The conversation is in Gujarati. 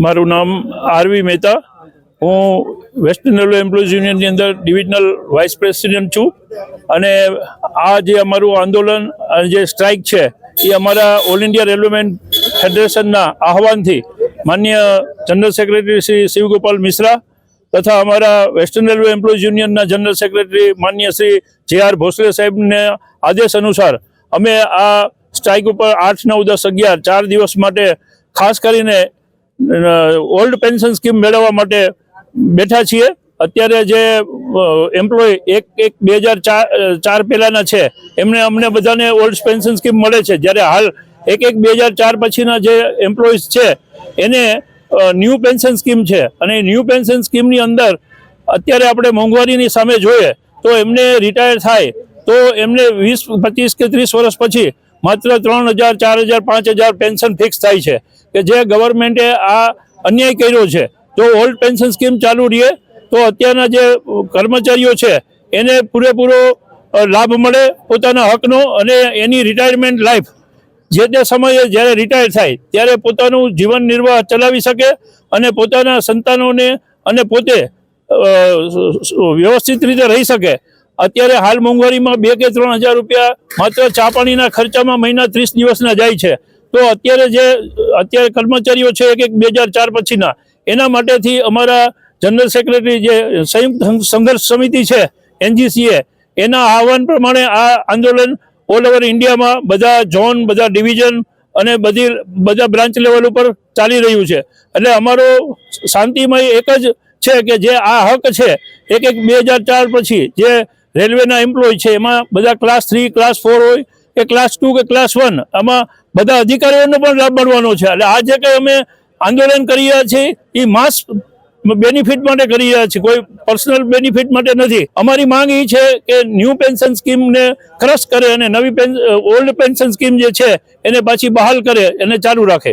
મારું નામ આરવી મહેતા. હું વેસ્ટ રેલવે એમ્પ્લોઈઝ યુનિયનની અંદર ડિવિઝનલ વાઇસ પ્રેસિડેન્ટ છું. અને આ જે અમારું આંદોલન અને જે સ્ટ્રાઇક છે, એ અમારા ઓલ ઇન્ડિયા રેલવેમેન ફેડરેશનના આહવાનથી માન્ય જનરલ સેક્રેટરી શ્રી શિવગોપાલ મિશ્રા તથા અમારા વેસ્ટર્ન રેલવે એમ્પ્લોઈઝ યુનિયનના જનરલ સેક્રેટરી માન્ય શ્રી જે આર ભોસલે સાહેબને આદેશ અનુસાર અમે આ સ્ટ્રાઇક ઉપર આઠ, નવ, દસ, અગિયાર, ચાર દિવસ માટે ખાસ કરીને ઓલ્ડ પેન્શન સ્કીમ મેળવવા માટે બેઠા છીએ. અત્યારે જે એમ્પ્લોય એક એક, બે હજાર ચાર ચાર પહેલાના છે, એમને, અમને બધાને ઓલ્ડ પેન્શન સ્કીમ મળે છે. જ્યારે હાલ એક એક, બે હજાર ચાર પછીના જે એમ્પ્લોઈઝ છે, એને ન્યૂ પેન્શન સ્કીમ છે. અને ન્યૂ પેન્શન સ્કીમની અંદર અત્યારે આપણે મોંઘવારીની સામે જોઈએ તો એમને રિટાયર થાય. તો એમને વીસ, પચીસ કે ત્રીસ વર્ષ પછી માત્ર ત્રણ હજાર, ચાર હજાર, પાંચ હજાર પેન્શન ફિક્સ થાય છે. કે જે ગવર્મેન્ટે આ અન્યાય કર્યો છે જો ઓલ્ડ પેન્શન સ્કીમ ચાલુ રહે તો અત્યારના જે કર્મચારીઓ છે, એને પૂરેપૂરો લાભ મળે પોતાના હકનો અને એની રિટાયરમેન્ટ લાઈફ જે તે સમયે જ્યારે રિટાયર થાય, ત્યારે પોતાનું જીવન નિર્વાહ ચલાવી શકે અને પોતાના સંતાનોને અને પોતે વ્યવસ્થિત રીતે રહી શકે. અત્યારે હાલ મોંઘવારીમાં બે કે ત્રણ હજાર રૂપિયા માત્ર ચા પાણીના ખર્ચામાં મહિના ત્રીસ દિવસના જાય છે. તો અત્યારે જે, અત્યારે કર્મચારીઓ છે, એક એક બે હજાર ચાર પછીના, એના માટેથી અમારા જનરલ સેક્રેટરી જે સંયુક્ત સંઘર્ષ સમિતિ છે, એનજીસીએ, એના આહવાન પ્રમાણે આ આંદોલન ઓલ ઓવર ઇન્ડિયામાં બધા ઝોન, બધા ડિવિઝન અને બધી, બધા બ્રાન્ચ લેવલ ઉપર ચાલી રહ્યું છે. એટલે અમારો શાંતિમય એક જ છે કે જે આ હક છે, એક એક બે હજાર ચાર પછી જે રેલવેના એમ્પ્લોય છે. એમાં બધા ક્લાસ થ્રી ક્લાસ ફોર હોય કે ક્લાસ ટુ કે ક્લાસ વન આમાં બધા અધિકારીઓને પણ લાભ મળવાનો છે. એટલે આ જે કંઈ અમે આંદોલન કરી રહ્યા છીએ એ માસ બેનિફિટ માટે કરી રહ્યા છીએ. કોઈ પર્સનલ બેનિફિટ માટે નથી. અમારી માંગ એ છે કે ન્યૂ પેન્શન સ્કીમને ક્રશ કરે અને નવી ઓલ્ડ પેન્શન સ્કીમ જે છે, એને પાછી બહાલ કરે, એને ચાલુ રાખે.